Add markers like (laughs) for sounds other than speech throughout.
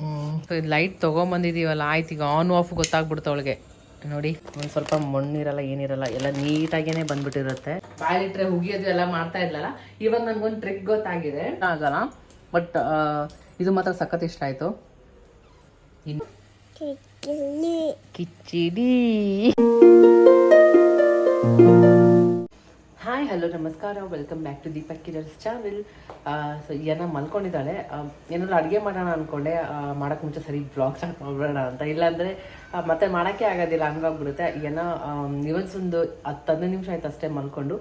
ಹ್ಞೂ ಲೈಟ್ ತೊಗೊಂಬಂದಿದ್ದೀವಲ್ಲ ಆಯ್ತು ಈಗ ಆನ್ ಆಫ್ ಗೊತ್ತಾಗ್ಬಿಡ್ತು ಅವಳಿಗೆ. ನೋಡಿ ಒಂದು ಸ್ವಲ್ಪ ಮಣ್ಣಿರಲ್ಲ ಏನಿರಲ್ಲ ಎಲ್ಲ ನೀಟಾಗೇನೆ ಬಂದ್ಬಿಟ್ಟಿರುತ್ತೆ. ಬಾಯಲ್ಲಿಟ್ರೆ ಹುಗಿಯೋದು ಎಲ್ಲ ಮಾಡ್ತಾ ಇದ್ಲಲ್ಲ ಇವಾಗ ನನ್ಗೊಂದು ಟ್ರಿಕ್ ಗೊತ್ತಾಗಿದೆ. ಆಗಲ್ಲ ಬಟ್ ಇದು ಮಾತ್ರ ಸಖತ್ ಇಷ್ಟ ಆಯಿತು. ಕಿಚಿಡಿ ಹಾಯ್ ಹಲೋ ನಮಸ್ಕಾರ ವೆಲ್ಕಮ್ ಬ್ಯಾಕ್ ಟು ದೀಪಕ್ ಕಿರರ್ಸ್ ಚಾನಲ್ ಸೊ ಏನ ಮಲ್ಕೊಂಡಿದ್ದಾಳೆ. ಏನಾದ್ರು ಅಡುಗೆ ಮಾಡೋಣ ಅಂದ್ಕೊಂಡೆ ಮಾಡೋಕ್ಕೆ ಮುಂಚೆ ಸರಿ ಬ್ಲಾಗ್ ಸ್ಟಾರ್ಟ್ ಮಾಡ್ಬೇಡ ಅಂತ. ಇಲ್ಲಾಂದರೆ ಮತ್ತೆ ಮಾಡೋಕ್ಕೆ ಆಗೋದಿಲ್ಲ ಹಂಗಾಗ್ಬಿಡುತ್ತೆ ಏನೋ ಇವತ್ತೊಂದು ಹತ್ತು ಹದಿನೈದು ನಿಮಿಷ ಆಯ್ತು ಅಷ್ಟೇ ಮಲ್ಕೊಂಡು.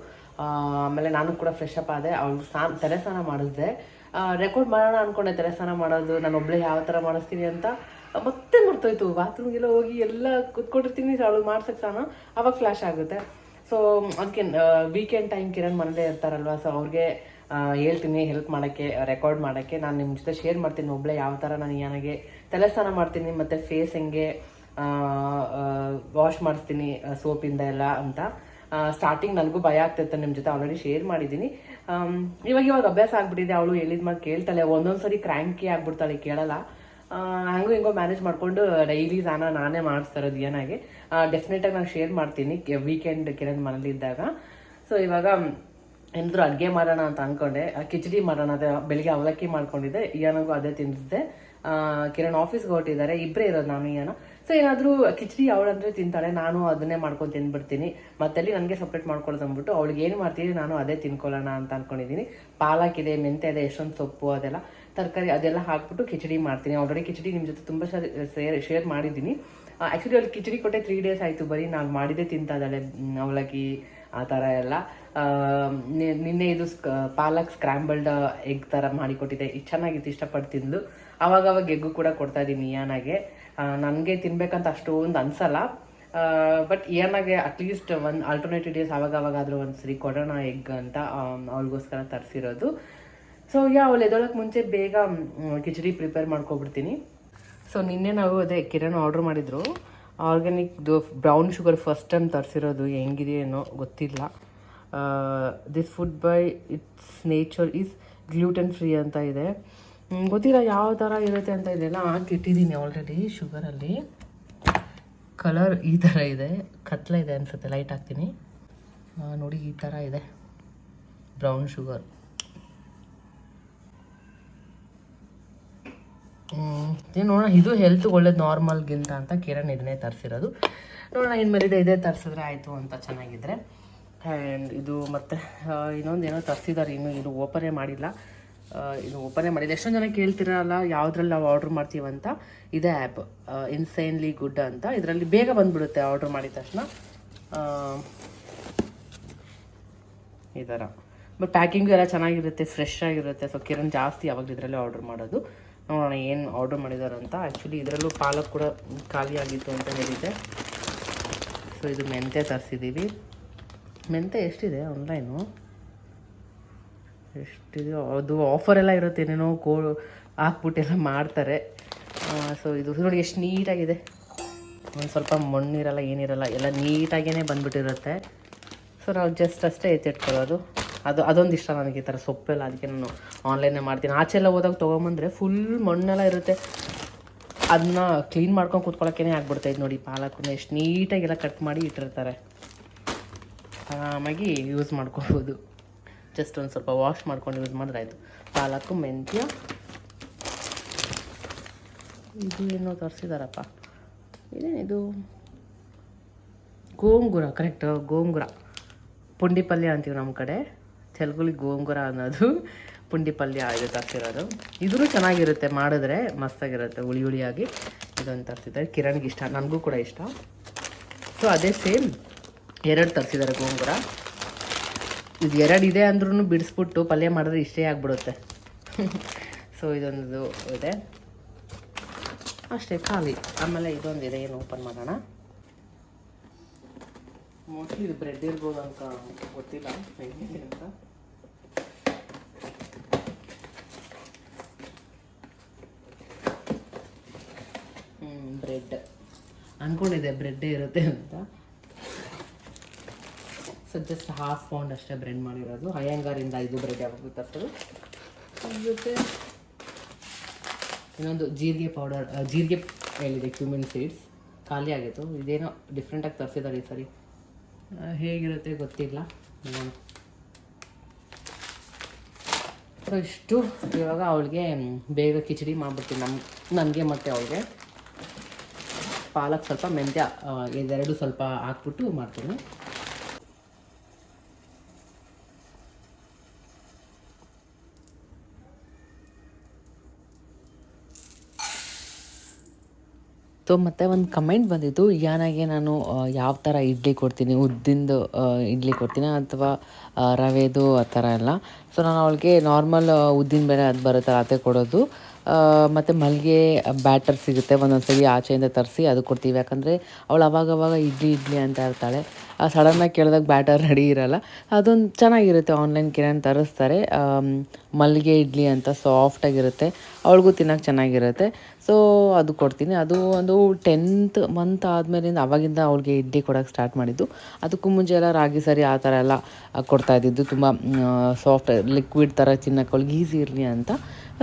ಆಮೇಲೆ ನಾನು ಕೂಡ ಫ್ರೆಶ್ ಅಪ್ ಆದೆ. ಅವ್ಳು ಸ್ನಾನ, ತಲೆ ಸ್ನಾನ ಮಾಡಿಸ್ದೆ. ರೆಕಾರ್ಡ್ ಮಾಡೋಣ ಅಂದ್ಕೊಂಡೆ ತಲೆ ಸ್ನಾನ ಮಾಡೋದು, ನಾನು ಒಬ್ಬಳೇ ಯಾವ ಥರ ಮಾಡಿಸ್ತೀನಿ ಅಂತ. ಮತ್ತೆ ಮರ್ತೋಯ್ತು. ಬಾತ್ರೂಮ್ಗೆಲ್ಲ ಹೋಗಿ ಎಲ್ಲ ಕುತ್ಕೊಂಡಿರ್ತೀನಿ. ಅವಳು ಮಾಡ್ಸಕ್ಕೆ ಸ್ನಾನ. ಅವಾಗ ಫ್ಲ್ಯಾಶ್ ಆಗುತ್ತೆ. ಸೊ ಅದಕ್ಕೆ ವೀಕೆಂಡ್ ಟೈಮ್ ಕಿರಣ್ ಮನೇಲೇ ಇರ್ತಾರಲ್ವ? ಸೊ ಅವ್ರಿಗೆ ಹೇಳ್ತೀನಿ ಹೆಲ್ಪ್ ಮಾಡೋಕ್ಕೆ ರೆಕಾರ್ಡ್ ಮಾಡೋಕ್ಕೆ. ನಾನು ನಿಮ್ಮ ಜೊತೆ ಶೇರ್ ಮಾಡ್ತೀನಿ ಒಬ್ಬಳೇ ಯಾವ ಥರ ನಾನು ನನಗೆ ತಲೆ ಸ್ನಾನ ಮಾಡ್ತೀನಿ, ಮತ್ತು ಫೇಸ್ ಹೆಂಗೆ ವಾಶ್ ಮಾಡಿಸ್ತೀನಿ ಸೋಪಿಂದ ಎಲ್ಲ ಅಂತ. ಸ್ಟಾರ್ಟಿಂಗ್ ನನಗೂ ಭಯ ಆಗ್ತಿತ್ತು ನಿಮ್ಮ ಜೊತೆ ಆಲ್ರೆಡಿ ಶೇರ್ ಮಾಡಿದ್ದೀನಿ. ಇವಾಗ ಇವಾಗ ಅಭ್ಯಾಸ ಆಗಿಬಿಟ್ಟಿದೆ. ಅವಳು ಹೇಳಿದ ಮಾತು ಕೇಳ್ತಾಳೆ. ಒಂದೊಂದು ಸರಿ ಕ್ರ್ಯಾಂಕಿ ಆಗಿಬಿಡ್ತಾಳೆ, ಕೇಳಲ್ಲ. ಹಂಗೂ ಹಿಂಗೋ ಮ್ಯಾನೇಜ್ ಮಾಡಿಕೊಂಡು ಡೈಲಿ ಸ್ನಾನ ನಾನೇ ಮಾಡಿಸ್ತಾ ಇರೋದು ಏನಾಗಿ. ಡೆಫಿನೆಟಾಗಿ ನಾನು ಶೇರ್ ಮಾಡ್ತೀನಿ ವೀಕೆಂಡ್ ಕಿರಣ್ ಮನೇಲಿದ್ದಾಗ ಸೊ ಇವಾಗ ಏನಾದ್ರು ಅಡುಗೆ ಮಾಡೋಣ ಅಂತ ಅಂದ್ಕೊಂಡೆ ಆ, ಕಿಚಡಿ ಮಾಡೋಣ ಅದೇ ಬೆಳಿಗ್ಗೆ ಅವಲಕ್ಕಿ ಮಾಡ್ಕೊಂಡಿದ್ದೆ. ಏನಾಗು ಅದೇ ತಿನ್ನಿಸಿದೆ ಕಿರಣ್ ಆಫೀಸ್ಗೆ ಹೊರಟಿದ್ದಾರೆ. ಇಬ್ಬರೇ ಇರೋದು ನಾನು ಏನೋ. ಸೊ ಏನಾದರೂ ಕಿಚಡಿ ಅವಳಂದ್ರೆ ತಿಂತಾಳೆ ನಾನು ಅದನ್ನೇ ಮಾಡ್ಕೊಂಡು ತಿಂದ್ಬಿಡ್ತೀನಿ. ಮತ್ತಲ್ಲಿ ನನಗೆ ಸಪ್ರೇಟ್ ಮಾಡ್ಕೊಳ್ಳೋದು ಅಂದ್ಬಿಟ್ಟು ಅವಳಿಗೆ ಏನು ಮಾಡ್ತೀನಿ ನಾನು ಅದೇ ತಿನ್ಕೊಳ್ಳೋಣ ಅಂತ ಅಂದ್ಕೊಂಡಿದ್ದೀನಿ ಪಾಲಕ್ ಇದೆ ಮೆಂತೆ ಇದೆ ಎಷ್ಟೊಂದು ಸೊಪ್ಪು ಅದೆಲ್ಲ. ತರಕಾರಿ ಅದೆಲ್ಲ ಹಾಕ್ಬಿಟ್ಟು ಕಿಚಡಿ ಮಾಡ್ತೀನಿ. ಆಲ್ರೆಡಿ ಕಿಚಡಿ ನಿಮ್ಮ ಜೊತೆ ತುಂಬ ಶೇರ್ ಶೇರ್ ಮಾಡಿದ್ದೀನಿ. ಆ್ಯಕ್ಚುಲಿ ಅಲ್ಲಿ ಕಿಚಡಿ ಕೊಟ್ಟೆ ತ್ರೀ ಡೇಸ್ ಆಯಿತು. ಬರೀ ನಾನು ಮಾಡಿದ್ದೆ ತಿಂತಾ ಇದ್ದಾಳೆ ಅವಲಕ್ಕಿ, ಆ ಥರ ಎಲ್ಲ. ನಿನ್ನೆ ಇದು ಪಾಲಕ್ ಸ್ಕ್ರಾಂಬಲ್ಡ್ ಎಗ್ ಥರ ಮಾಡಿಕೊಟ್ಟಿದ್ದೆ. ಇದು ಚೆನ್ನಾಗಿತ್ತು, ಇಷ್ಟಪಟ್ಟು ತಿಂದು ಅವಾಗ ಅವಾಗ ಎಗ್ಗು ಕೂಡ ಕೊಡ್ತಾ ಇದ್ದೀನಿ ಏನಾಗೆ ನನಗೆ ತಿನ್ಬೇಕಂತ ಅಷ್ಟೊಂದು ಅನ್ಸಲ್ಲ. ಬಟ್ ಏನಾಗೆ ಅಟ್ಲೀಸ್ಟ್ ಒಂದು ಆಲ್ಟರ್ನೇಟಿವ್ ಡೇಸ್ ಅವಾಗ ಅವಾಗಾದರೂ ಒಂದು ಸರಿ ಕೊಡೋಣ ಎಗ್ ಅಂತ ಅವಳಿಗೋಸ್ಕರ ತರಿಸಿರೋದು. ಸೊ ಯಾ ಅವಳು ಎದೊಳಕ್ಕೆ ಮುಂಚೆ ಬೇಗ ಕಿಚಡಿ ಪ್ರಿಪೇರ್ ಮಾಡ್ಕೊಬಿಡ್ತೀನಿ. ಸೊ ನಿನ್ನೆ ನಾವು ಅದೇ ಕಿರಣ್ ಆರ್ಡ್ರ್ ಮಾಡಿದ್ರು. ಆರ್ಗ್ಯಾನಿಕ್ದು ಬ್ರೌನ್ ಶುಗರ್ ಫಸ್ಟ್ ಟೈಮ್ ತರಿಸಿರೋದು ಹೆಂಗಿದೆಯೇನೋ ಗೊತ್ತಿಲ್ಲ. This food by its nature is gluten free ಅಂತ ಇದೆ. ಗೊತ್ತಿಲ್ಲ ಯಾವ ಥರ ಇರುತ್ತೆ ಅಂತ ಇದೆಲ್ಲ ಹಾಕಿಟ್ಟಿದ್ದೀನಿ ಆಲ್ರೆಡಿ ಶುಗರಲ್ಲಿ ಕಲರ್ ಈ ಥರ ಇದೆ. ಕತ್ಲೆ ಇದೆ ಅನಿಸುತ್ತೆ ಲೈಟ್ ಹಾಕ್ತೀನಿ. ನೋಡಿ ಈ ಥರ ಇದೆ. ಬ್ರೌನ್ ಶುಗರ್ ಏನು ನೋಡೋಣ, ಇದು ಹೆಲ್ತ್ ಒಳ್ಳೇದು ನಾರ್ಮಲ್ಗಿಂತ ಅಂತ ಕಿರಣ್ ಇದನ್ನೇ ತರಿಸಿರೋದು. ನೋಡೋಣ ಇನ್ಮೇಲಿದೆ ಇದೇ ತರಿಸಿದ್ರೆ ಆಯಿತು ಅಂತ ಚೆನ್ನಾಗಿದ್ರೆ. ಆ್ಯಂಡ್ ಇದು ಮತ್ತೆ ಇನ್ನೊಂದು ಏನೋ ತರಿಸಿದ್ದಾರೆ ಇನ್ನು ಇದು ಓಪನೇ ಮಾಡಿಲ್ಲ. ಇದು ಓಪನೇ ಮಾಡಿಲ್ಲ. ಎಷ್ಟೊಂದು ಜನ ಕೇಳ್ತಿರಲ್ಲ, ಯಾವುದ್ರಲ್ಲಿ ನಾವು ಆರ್ಡ್ರ್ ಮಾಡ್ತೀವಂತ ಇದೇ ಆ್ಯಪ್ ಇನ್ಸೈನ್ಲಿ ಗುಡ್ ಅಂತ. ಇದರಲ್ಲಿ ಬೇಗ ಬಂದ್ಬಿಡುತ್ತೆ ಆರ್ಡ್ರ್ ಮಾಡಿದ ತಕ್ಷಣ. ಈ ಥರ ಬಟ್ ಪ್ಯಾಕಿಂಗು ಎಲ್ಲ ಚೆನ್ನಾಗಿರುತ್ತೆ ಫ್ರೆಶ್ ಆಗಿರುತ್ತೆ. ಸೊ ಕಿರಣ್ ಜಾಸ್ತಿ ಯಾವಾಗ ಇದರಲ್ಲೇ ಆರ್ಡ್ರ್ ಮಾಡೋದು. ನೋಡೋಣ ಏನು ಆರ್ಡರ್ ಮಾಡಿದ್ದಾರೆ ಅಂತ. ಆ್ಯಕ್ಚುಲಿ ಇದರಲ್ಲೂ ಪಾಲಕ್ ಕೂಡ ಖಾಲಿಯಾಗಿತ್ತು ಅಂತ ಹೇಳಿದ್ದೆ. ಸೊ ಇದು ಮೆಂತೆ ತರಿಸಿದ್ದೀವಿ ಮೆಂತೆ ಎಷ್ಟಿದೆ ಆನ್ಲೈನು ಎಷ್ಟಿದೆ? ಅದು ಆಫರ್ ಎಲ್ಲ ಇರುತ್ತೆ, ಏನೇನೋ ಕೋ ಹಾಕ್ಬಿಟ್ಟೆಲ್ಲ ಮಾಡ್ತಾರೆ. ಸೊ ಇದು ನೋಡಿ ಎಷ್ಟು ನೀಟಾಗಿದೆ. ಒಂದು ಸ್ವಲ್ಪ ಮಣ್ಣಿರಲ್ಲ, ಏನಿರಲ್ಲ, ಎಲ್ಲ ನೀಟಾಗೇ ಬಂದ್ಬಿಟ್ಟಿರುತ್ತೆ. ಸೊ ನಾವು ಜಸ್ಟ್ ಅಷ್ಟೇ ಎತ್ತಿಟ್ಕೊಳ್ಳೋದು ಅದು ಅದೊಂದು ಇಷ್ಟ ನನಗೆ ಈ ಥರ ಸೊಪ್ಪೆಲ್ಲ. ಅದಕ್ಕೆ ನಾನು ಆನ್ಲೈನೇ ಮಾಡ್ತೀನಿ. ಆಚೆ ಎಲ್ಲ ಹೋದಾಗ ತೊಗೊಂಬಂದ್ರೆ ಫುಲ್ ಮಣ್ಣೆಲ್ಲ ಇರುತ್ತೆ. ಅದನ್ನ ಕ್ಲೀನ್ ಮಾಡ್ಕೊಂಡು ಕೂತ್ಕೊಳ್ಳೋಕ್ಕೇ ಆಗ್ಬಿಡ್ತಾಯಿದ್ದು ನೋಡಿ, ಪಾಲಕನ್ನ ಎಷ್ಟು ನೀಟಾಗೆಲ್ಲ ಕಟ್ ಮಾಡಿ ಇಟ್ಟಿರ್ತಾರೆ. ಆರಾಮಾಗಿ ಯೂಸ್ ಮಾಡ್ಕೋಬೋದು. ಜಸ್ಟ್ ಒಂದು ಸ್ವಲ್ಪ ವಾಶ್ ಮಾಡ್ಕೊಂಡು ಯೂಸ್ ಮಾಡಿದ್ರೆ ಆಯಿತು. ಪಾಲಕು ಮೆಂತ್ಯ. ಇದು ಏನೋ ತರಿಸಿದಾರಪ್ಪ. ಇದೇನಿದು ಗೋಂಗೂರ ಕರೆಕ್ಟ್ ಗೋಂಗೂರ. ಪುಂಡಿ ಪಲ್ಯ ಅಂತೀವಿ ನಮ್ಮ ಕಡೆ. ತೆಲುಗುಲಿ ಗೋಂಗುರ ಅನ್ನೋದು ಪುಂಡಿ ಪಲ್ಯ ಇದು ತರಿಸಿರೋದು. ಇದೂ ಚೆನ್ನಾಗಿರುತ್ತೆ, ಮಾಡಿದ್ರೆ ಮಸ್ತಾಗಿರುತ್ತೆ, ಹುಳಿ ಹುಳಿಯಾಗಿ ಇದೊಂದು ತರ್ತಿದ್ದಾರೆ ಕಿರಣ್ಗೆ ಇಷ್ಟ, ನನಗೂ ಕೂಡ ಇಷ್ಟ. ಸೊ ಅದೇ ಸೇಮ್ ಎರಡು ತರಿಸಿದ್ದಾರೆ ಗೋಂಗುರ. ಇದು ಎರಡು ಇದೆ ಅಂದ್ರೂ ಬಿಡಿಸ್ಬಿಟ್ಟು ಪಲ್ಯ ಮಾಡಿದ್ರೆ ಇಷ್ಟೇ ಆಗಿಬಿಡುತ್ತೆ. ಸೊ (laughs) ಇದೊಂದು ಇದೆ. ಅಷ್ಟೇ, ಖಾಲಿ. ಆಮೇಲೆ ಇದೊಂದಿದೆ, ಏನು ಓಪನ್ ಮಾಡೋಣ? ಮೋಸ್ಟ್ಲಿ ಇದು ಬ್ರೆಡ್ ಇರ್ಬೋದು ಅಂತ ಗೊತ್ತಿಲ್ಲ. ಹೆಂಗಿದೆ ಅಂತ. ಬ್ರೆಡ್ ಅಂದ್ಕೊಂಡಿದ್ದೆ ಬ್ರೆಡ್ಡೇ ಇರುತ್ತೆ ಅಂತ. ಸೊ ಜಸ್ಟ್ ಹಾಫ್ ಪೌಂಡ್ ಅಷ್ಟೇ ಬ್ರೆಡ್ ಮಾಡಿರೋದು. ಅಯ್ಯಂಗಾರಿಂದ ಐದು ಬ್ರೆಡ್ ಯಾವಾಗ ತರ್ತದೆ ಜೊತೆ ಇನ್ನೊಂದು ಜೀರಿಗೆ ಪೌಡರ್ ಜೀರಿಗೆ ಹೇಳಿದೆ ಕ್ಯೂಮಿನ್ ಸೀಡ್ಸ್ ಖಾಲಿ ಆಗಿತ್ತು. ಇದೇನೋ ಡಿಫ್ರೆಂಟಾಗಿ ತರಿಸಿದ್ದಾರೆ ಈ ಸರಿ. ಹೇಗಿರುತ್ತೆ ಗೊತ್ತಿಲ್ಲ. ಇಷ್ಟು. ಇವಾಗ ಅವಳಿಗೆ ಬೇಗ ಕಿಚಡಿ ಮಾಡಿಬಿಡ್ತೀನಿ. ನಮ್ಮ ನನಗೆ ಮತ್ತು ಅವಳಿಗೆ. ಪಾಲಕ್ ಸ್ವಲ್ಪ ಮೆಂತ್ಯ ಇದೆರಡು ಸ್ವಲ್ಪ ಹಾಕ್ಬಿಟ್ಟು ಮಾಡ್ತೀನಿ. ಸೊ ಮತ್ತೆ ಒಂದು ಕಮೆಂಟ್ ಬಂದಿತ್ತು ಯಾನಾಗೆ ನಾನು ಯಾವ ಥರ ಇಡ್ಲಿ ಕೊಡ್ತೀನಿ ಉದ್ದಿಂದು ಇಡ್ಲಿ ಕೊಡ್ತೀನಿ ಅಥವಾ ರವೆದು ಆ ಥರ ಎಲ್ಲ? ಸೊ ನಾನು ಅವಳಿಗೆ ನಾರ್ಮಲ್ ಉದ್ದಿನ ಬೇಳೆ ಅದು ಬರುತ್ತಲ್ಲ ಅದೇ ಕೊಡೋದು. ಮತ್ತು ಮಲ್ಲಿಗೆ ಬ್ಯಾಟರ್ ಸಿಗುತ್ತೆ ಒಂದೊಂದು ಸರಿ ಆಚೆಯಿಂದ ತರಿಸಿ ಅದು ಕೊಡ್ತೀವಿ. ಯಾಕಂದರೆ ಅವಳು ಅವಾಗವಾಗ ಅವಾಗ ಇಡ್ಲಿ ಇಡ್ಲಿ ಅಂತ ಇರ್ತಾಳೆ. ಸಡನ್ನಾಗಿ ಕೇಳಿದಾಗ ಬ್ಯಾಟರ್ ರೆಡಿ ಇರಲ್ಲ. ಅದೊಂದು ಚೆನ್ನಾಗಿರುತ್ತೆ ಆನ್ಲೈನ್ ಕಿರಣ್ ತರಿಸ್ತಾರೆ. ಮಲ್ಲಿಗೆ ಇಡ್ಲಿ ಅಂತ ಸಾಫ್ಟಾಗಿರುತ್ತೆ ಅವಳಿಗೂ ತಿನ್ನೋಕೆ ಚೆನ್ನಾಗಿರುತ್ತೆ. ಸೊ ಅದು ಕೊಡ್ತೀನಿ. ಅದು ಒಂದು ಟೆಂತ್ ಮಂತ್ ಆದಮೇಲಿಂದ ಅವಾಗಿಂದ ಅವಳಿಗೆ ಇಡ್ಲಿ ಕೊಡೋಕೆ ಸ್ಟಾರ್ಟ್ ಮಾಡಿದ್ದು. ಅದಕ್ಕೂ ಮುಂಚೆ ಎಲ್ಲ ರಾಗಿ ಸರಿ ಆ ಥರ ಎಲ್ಲ ಕೊಡ್ತಾ ಇದ್ದಿದ್ದು. ತುಂಬ ಸಾಫ್ಟ್ ಲಿಕ್ವಿಡ್ ಥರ ತಿನ್ನೋಕೆ ಅವ್ಳಿಗೆ ಈಸಿ ಇರಲಿ ಅಂತ.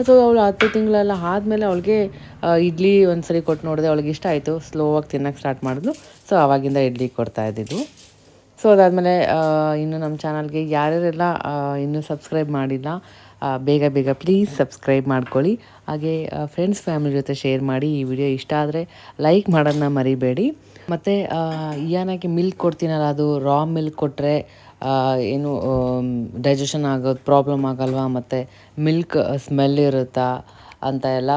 ಸೊ ಅವಳು ಹತ್ತು ತಿಂಗಳೆಲ್ಲ ಆದಮೇಲೆ ಅವಳಿಗೆ ಇಡ್ಲಿ ಒಂದು ಸರಿ ಕೊಟ್ಟು ನೋಡಿದೆ. ಅವಳಿಗೆ ಇಷ್ಟ ಆಯಿತು. ಸ್ಲೋವಾಗಿ ತಿನ್ನೋಕೆ ಸ್ಟಾರ್ಟ್ ಮಾಡಿದ್ಲು. ಸೊ ಅವಾಗಿಂದ ಇಡ್ಲಿ ಕೊಡ್ತಾ ಇದ್ದಿದ್ದು. ಸೊ ಅದಾದಮೇಲೆ ಇನ್ನು ನಮ್ಮ ಚಾನಲ್ಗೆ ಯಾರ್ಯಾರೆಲ್ಲ ಇನ್ನೂ ಸಬ್ಸ್ಕ್ರೈಬ್ ಮಾಡಿಲ್ಲ ಬೇಗ ಬೇಗ ಪ್ಲೀಸ್ ಸಬ್ಸ್ಕ್ರೈಬ್ ಮಾಡ್ಕೊಳ್ಳಿ. ಹಾಗೆ ಫ್ರೆಂಡ್ಸ್ ಫ್ಯಾಮಿಲಿ ಜೊತೆ ಶೇರ್ ಮಾಡಿ ಈ ವಿಡಿಯೋ ಇಷ್ಟ ಆದರೆ ಲೈಕ್ ಮಾಡೋದನ್ನ ಮರಿಬೇಡಿ. ಮತ್ತು ಏನಾಗಿ ಮಿಲ್ಕ್ ಕೊಡ್ತೀನಲ್ಲ, ಅದು ರಾ ಮಿಲ್ಕ್ ಕೊಟ್ಟರೆ ಏನು ಡೈಜೆಷನ್ ಆಗೋದು ಪ್ರಾಬ್ಲಮ್ ಆಗಲ್ವಾ? ಮತ್ತು ಮಿಲ್ಕ್ ಸ್ಮೆಲ್ ಇರುತ್ತಾ? ಅಂತ ಎಲ್ಲ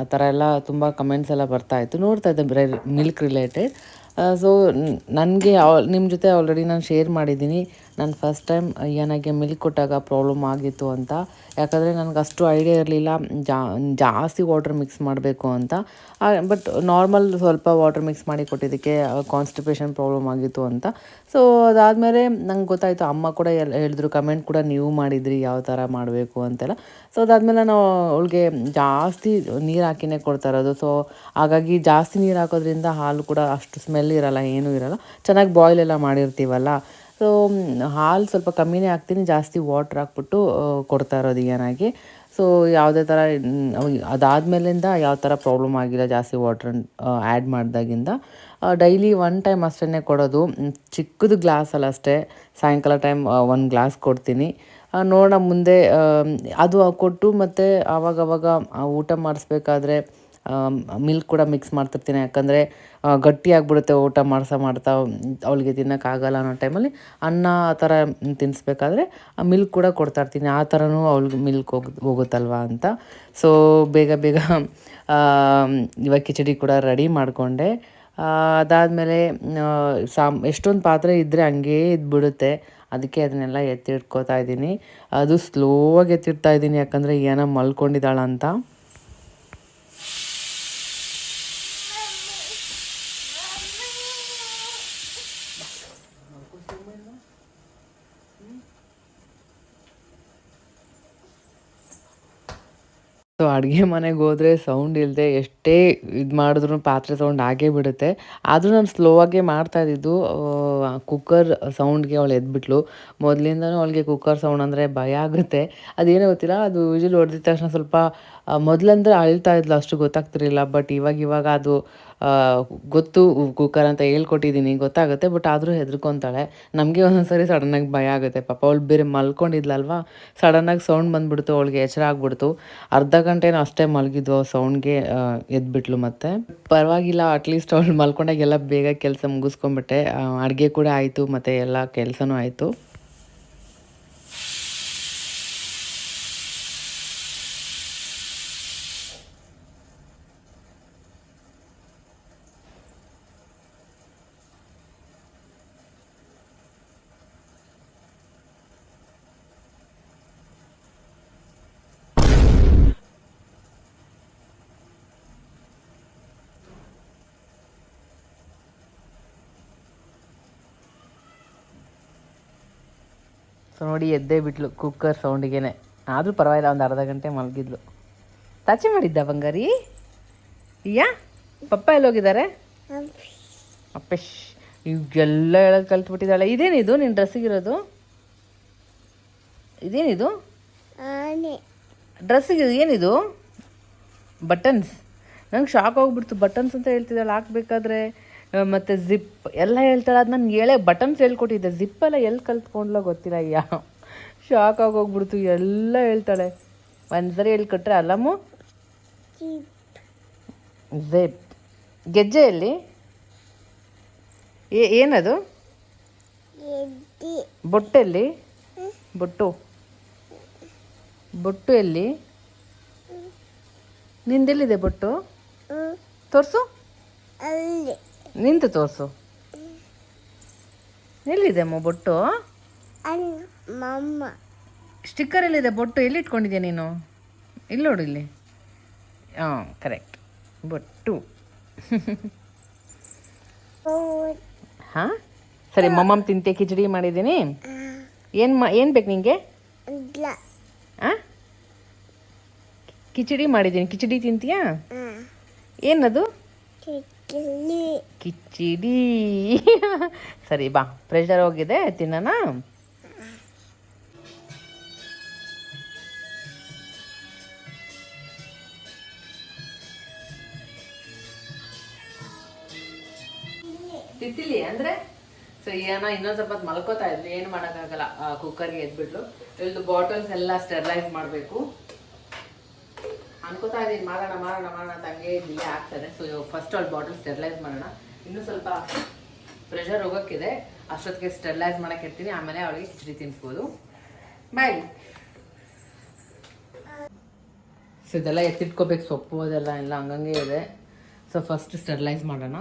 ಆ ಥರ ಎಲ್ಲ ತುಂಬ ಕಮೆಂಟ್ಸ್ ಎಲ್ಲ ಬರ್ತಾ ಇತ್ತು. ನೋಡ್ತಾ ಇದ್ದೆ ಮಿಲ್ಕ್ ರಿಲೇಟೆಡ್ ಸೊ ನನಗೆ ನಿಮ್ಮ ಜೊತೆ ಆಲ್ರೆಡಿ ನಾನು ಶೇರ್ ಮಾಡಿದ್ದೀನಿ. ನಾನು ಫಸ್ಟ್ ಟೈಮ್ ಏನಾಗೆ ಮಿಲ್ಕ್ ಕೊಟ್ಟಾಗ ಪ್ರಾಬ್ಲಮ್ ಆಗಿತ್ತು ಅಂತ. ಯಾಕಂದರೆ ನನಗೆ ಅಷ್ಟು ಐಡಿಯಾ ಇರಲಿಲ್ಲ ಜಾಸ್ತಿ ವಾಟರ್ ಮಿಕ್ಸ್ ಮಾಡಬೇಕು ಅಂತ. ಬಟ್ ನಾರ್ಮಲ್ ಸ್ವಲ್ಪ ವಾಟರ್ ಮಿಕ್ಸ್ ಮಾಡಿ ಕೊಟ್ಟಿದ್ದಕ್ಕೆ ಕಾನ್ಸ್ಟಿಪೇಷನ್ ಪ್ರಾಬ್ಲಮ್ ಆಗಿತ್ತು ಅಂತ. ಸೊ ಅದಾದಮೇಲೆ ನಂಗೆ ಗೊತ್ತಾಯಿತು, ಅಮ್ಮ ಕೂಡ ಎಲ್ಲ ಹೇಳಿದ್ರು ಕಮೆಂಟ್ ಕೂಡ ನೀವು ಮಾಡಿದ್ರಿ, ಯಾವ ಥರ ಮಾಡಬೇಕು ಅಂತೆಲ್ಲ. ಸೊ ಅದಾದಮೇಲೆ ನಾವು ಅವಳಿಗೆ ಜಾಸ್ತಿ ನೀರು ಹಾಕಿನೇ ಕೊಡ್ತಾ ಇರೋದು. ಸೊ ಹಾಗಾಗಿ ಜಾಸ್ತಿ ನೀರು ಹಾಕೋದ್ರಿಂದ ಹಾಲು ಕೂಡ ಅಷ್ಟು ಸ್ಮೆಲ್ ಇರಲ್ಲ, ಏನೂ ಇರಲ್ಲ. ಚೆನ್ನಾಗಿ ಬಾಯ್ಲ್ ಎಲ್ಲ ಮಾಡಿರ್ತೀವಲ್ಲ. ಸೊ ಹಾಲು ಸ್ವಲ್ಪ ಕಮ್ಮಿನೇ ಹಾಕ್ತೀನಿ, ಜಾಸ್ತಿ ವಾಟ್ರ್ ಹಾಕ್ಬಿಟ್ಟು ಕೊಡ್ತಾ ಇರೋದು ಏನಾಗಿ ಸೊ ಯಾವುದೇ ಥರ ಅದಾದಮೇಲಿಂದ ಯಾವ ಥರ ಪ್ರಾಬ್ಲಮ್ ಆಗಿಲ್ಲ, ಜಾಸ್ತಿ ವಾಟ್ರ್ ಆ್ಯಡ್ ಮಾಡಿದಾಗಿಂದ. ಡೈಲಿ ಒನ್ ಟೈಮ್ ಅಷ್ಟೇ ಕೊಡೋದು. ಚಿಕ್ಕದು ಗ್ಲಾಸಲ್ಲಿ ಅಷ್ಟೇ. ಸಾಯಂಕಾಲ ಟೈಮ್ ಒಂದು ಗ್ಲಾಸ್ ಕೊಡ್ತೀನಿ. ನೋಡೋಣ ಮುಂದೆ ಅದು ಕೊಟ್ಟು ಮತ್ತು ಆವಾಗವಾಗ ಊಟ ಮಾಡಿಸ್ಬೇಕಾದ್ರೆ ಮಿಲ್ಕ್ ಕೂಡ ಮಿಕ್ಸ್ ಮಾಡ್ತಿರ್ತೀನಿ. ಯಾಕಂದರೆ ಗಟ್ಟಿ ಆಗಿಬಿಡುತ್ತೆ ಊಟ ಮಾಡ್ತಾ ಮಾಡ್ತಾ ಅವಳಿಗೆ ತಿನ್ನೋಕ್ಕಾಗಲ್ಲ ಅನ್ನೋ ಟೈಮಲ್ಲಿ ಅನ್ನ ಆ ಥರ ತಿನ್ನಿಸ್ಬೇಕಾದ್ರೆ ಆ ಮಿಲ್ಕ್ ಕೂಡ ಕೊಡ್ತಾ ಇರ್ತೀನಿ ಆ ಥರನೂ ಅವ್ಳಿಗೆ ಮಿಲ್ಕ್ ಹೋಗಿ, ಹೋಗುತ್ತಲ್ವಾ ಅಂತ. ಸೊ ಬೇಗ ಬೇಗ ಇವಾಗ ಕಿಚಡಿ ಕೂಡ ರೆಡಿ ಮಾಡಿಕೊಂಡೆ. ಅದಾದಮೇಲೆ ಸಾಮ್, ಎಷ್ಟೊಂದು ಪಾತ್ರೆ ಇದ್ದರೆ ಹಂಗೇ ಇದ್ಬಿಡುತ್ತೆ. ಅದಕ್ಕೆ ಅದನ್ನೆಲ್ಲ ಎತ್ತಿಡ್ಕೋತಾ ಇದ್ದೀನಿ. ಅದು ಸ್ಲೋವಾಗಿ ಎತ್ತಿಡ್ತಾ ಇದ್ದೀನಿ. ಯಾಕಂದರೆ ಏನೋ ಮಲ್ಕೊಂಡಿದ್ದಾಳ ಅಂತ ಸೊ ಅಡುಗೆ ಮನೆಗೆ ಹೋದರೆ ಸೌಂಡ್ ಇಲ್ಲದೆ ಎಷ್ಟೇ ಇದು ಮಾಡಿದ್ರು ಪಾತ್ರೆ ಸೌಂಡ್ ಆಗೇ ಬಿಡುತ್ತೆ. ಆದರೂ ನಾನು ಸ್ಲೋ ಆಗೇ ಮಾಡ್ತಾ ಇದ್ದಿದ್ದು ಕುಕ್ಕರ್ ಸೌಂಡ್ಗೆ ಅವಳು ಎದ್ಬಿಟ್ಲು. ಮೊದಲಿಂದನೂ ಅವಳಿಗೆ ಕುಕ್ಕರ್ ಸೌಂಡ್ ಅಂದರೆ ಭಯ ಆಗುತ್ತೆ. ಅದೇನೋ ಗೊತ್ತಿಲ್ಲ, ಅದು ವಿಜಿಲ್ ಹೊಡೆದಿದ ತಕ್ಷಣ ಸ್ವಲ್ಪ ಮೊದಲಂದ್ರೆ ಅಳ್ತಾ ಇದ್ಲು ಅಷ್ಟು ಗೊತ್ತಾಗ್ತಿರಲಿಲ್ಲ ಬಟ್ ಇವಾಗ ಇವಾಗ ಅದು ಗೊತ್ತು ಕುಕ್ಕರ್ ಅಂತ ಹೇಳ್ಕೊಟ್ಟಿದ್ದೀನಿ ಗೊತ್ತಾಗುತ್ತೆ ಬಟ್ ಆದರೂ ಹೆದರ್ಕೊತಾಳೆ. ನಮಗೆ ಒಂದೊಂದ್ಸರಿ ಸಡನ್ನಾಗಿ ಭಯ ಆಗುತ್ತೆ. ಪಾಪ ಅವಳು ಬೇರೆ ಮಲ್ಕೊಂಡಿದ್ಲಲ್ವಾ? ಸಡನ್ನಾಗಿ ಸೌಂಡ್ ಬಂದ್ಬಿಡ್ತು, ಅವಳಿಗೆ ಎಚ್ಚರ ಆಗ್ಬಿಡ್ತು. ಅರ್ಧ ಗಂಟೆನೂ ಅಷ್ಟೇ ಮಲಗಿದ್ವು ಸೌಂಡ್ಗೆ ಎದ್ಬಿಟ್ಲು ಮತ್ತೆ. ಪರವಾಗಿಲ್ಲ ಅಟ್ಲೀಸ್ಟ್ ಅವಳು ಮಲ್ಕೊಂಡಾಗೆಲ್ಲ ಬೇಗ ಕೆಲಸ ಮುಗಿಸ್ಕೊಂಬಿಟ್ಟೆ ಅಡುಗೆ ಕೂಡ ಆಯಿತು, ಮತ್ತು ಎಲ್ಲ ಕೆಲಸನೂ ಆಯಿತು. ಸೊ ನೋಡಿ ಎದ್ದೇ ಬಿಟ್ಲು ಕುಕ್ಕರ್ ಸೌಂಡಿಗೆನೆ. ಆದರೂ ಪರವಾಗಿಲ್ಲ ಒಂದು ಅರ್ಧ ಗಂಟೆ ಮಲಗಿದ್ಲು. ತಾಚಿ ಮಾಡಿದ್ದ ಬಂಗಾರಿ? ಯಾ ಪಪ್ಪ ಎಲ್ಲೋಗಿದ್ದಾರೆ? ಅಪ್ಪೇಶ್ ಇವೆಲ್ಲ ಹೇಳೋದು ಕಲ್ತ್ಬಿಟ್ಟಿದ್ದಾಳೆ. ಇದೇನಿದು ನಿನ್ನ ಡ್ರೆಸ್ಸಿಗಿರೋದು? ಇದೇನಿದು? ಡ್ರೆಸ್ಸಿಗೆ ಏನಿದು? ಬಟನ್ಸ್. ನಂಗೆ ಶಾಕ್ ಹೋಗ್ಬಿಡ್ತು ಬಟನ್ಸ್ ಅಂತ ಹೇಳ್ತಿದ್ದಾಳೆ ಹಾಕ್ಬೇಕಾದ್ರೆ. ಮತ್ತೆ ಜಿಪ್ ಎಲ್ಲ ಹೇಳ್ತಾಳೆ. ಅದು ನಾನು ಹೇಳೇ ಬಟನ್ಸ್ ಹೇಳ್ಕೊಟ್ಟಿದ್ದೆ. ಜಿಪ್ ಎಲ್ಲ ಎಲ್ಲಿ ಕಲ್ತ್ಕೊಂಡ್ಲೋ ಗೊತ್ತಿಲ್ಲ ಅಯ್ಯ. ಶಾಕ್ ಆಗೋಗ್ಬಿಡ್ತು. ಎಲ್ಲ ಹೇಳ್ತಾಳೆ. ಒಂದ್ಸರಿ ಹೇಳ್ಕೊಟ್ರೆ ಅಲ್ಲಮ್ಮು? ಜಿಪ್ ಗೆಜ್ಜೆಯಲ್ಲಿ ಏ ಏನದು? ಬೊಟ್ಟೆಲ್ಲಿ? ಬೊಟ್ಟು. ಬೊಟ್ಟು ಎಲ್ಲಿ? ನಿಂದೆಲ್ಲಿದೆ ಬೊಟ್ಟು? ತೋರಿಸು. ನಿಂತು ತೋರಿಸು. ಎಲ್ಲಿದೆ ಅಮ್ಮ ಬೊಟ್ಟು? ಸ್ಟಿಕ್ಕರ್ ಎಲ್ಲಿದೆ ಬೊಟ್ಟು ಎಲ್ಲಿ ಇಟ್ಕೊಂಡಿದ್ಯಾ ನೀನು? ಇಲ್ಲಿ ನೋಡು ಇಲ್ಲಿ. ಹಾಂ ಕರೆಕ್ಟ್ ಬೊಟ್ಟು. ಹಾಂ? ಸರಿ ಮಮ್ಮಮ್ಮ ತಿಂತೆ ಕಿಚಡಿ ಮಾಡಿದ್ದೀನಿ. ಏನು ಮಾ ಏನು ಬೇಕು ನಿಂಗೆ? ಹಾಂ ಕಿಚಡಿ ಮಾಡಿದ್ದೀನಿ. ಕಿಚಡಿ ತಿಂತೀಯಾ? ಏನದು? ಕಿಚ್ಚಲಿ ಕಿಚಡಿ (laughs) ಸರಿ, ಬಾ. ಪ್ರೆಷರ್ ಹೋಗಿದೆ, ತಿನ್ನೋಣ? ತಿತ್ತಿಲಿ, ಅಂದ್ರೆ? ಸೊ ಏನೋ ಇನ್ನೊಂದ್ ಸ್ವಲ್ಪ ಮಲ್ಕೋತಾ ಇದ್ವಿ. ಏನು ಮಾಡೋಕ್ಕಾಗಲ್ಲ. ಕುಕ್ಕರ್ಗೆ ಎದ್ಬಿಟ್ಟು ಇಲ್ದು ಬಾಟಲ್ಸ್ ಎಲ್ಲ ಸ್ಟೆರ್ಲೈಸ್ ಮಾಡಬೇಕು. ಅನ್ಕೋತಾ ಇದೀನಿ ಮಾಡೋಣ ಮಾಡೋಣ ಮಾಡೋಣ ಅಂತ ಡಿಲೇ ಆಗ್ತದೆ. So first all bottle sterilise ಮಾಡೋಣ. ಇನ್ನೂ ಸ್ವಲ್ಪ ಪ್ರೆಷರ್ ಹೋಗೋಕ್ಕಿದೆ. ಅಷ್ಟೊತ್ತಿಗೆ ಸ್ಟೆರಿಲೈಸ್ ಮಾಡೋಕೆ ಇರ್ತೀನಿ. ಆಮೇಲೆ ಅವಳಿಗೆ ಕಿಚಡಿ ತಿನ್ಸ್ಬೋದು. ಬಾಯ್ ಸೊ ಇದೆಲ್ಲ ಎತ್ತಿಟ್ಕೋಬೇಕು. ಸೊಪ್ಪು ಅದೆಲ್ಲ ಎಲ್ಲ ಹಂಗಂಗೆ ಇದೆ. ಸೊ ಫಸ್ಟ್ ಸ್ಟೆರ್ಲೈಸ್ ಮಾಡೋಣ.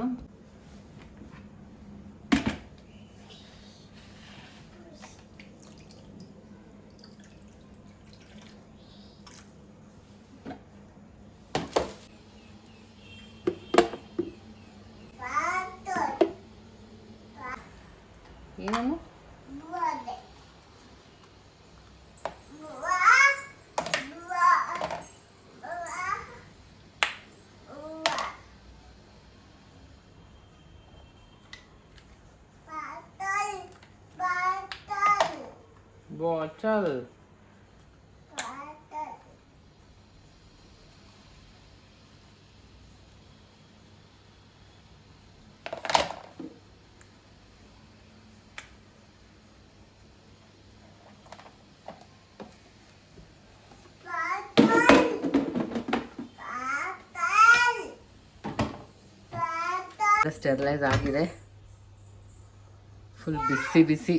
ಬಾಟಲ್ ಸ್ಟೆರ್ಲೈಸ್ ಆಗಿದೆ ಫುಲ್ ಬಿಸಿ ಬಿಸಿ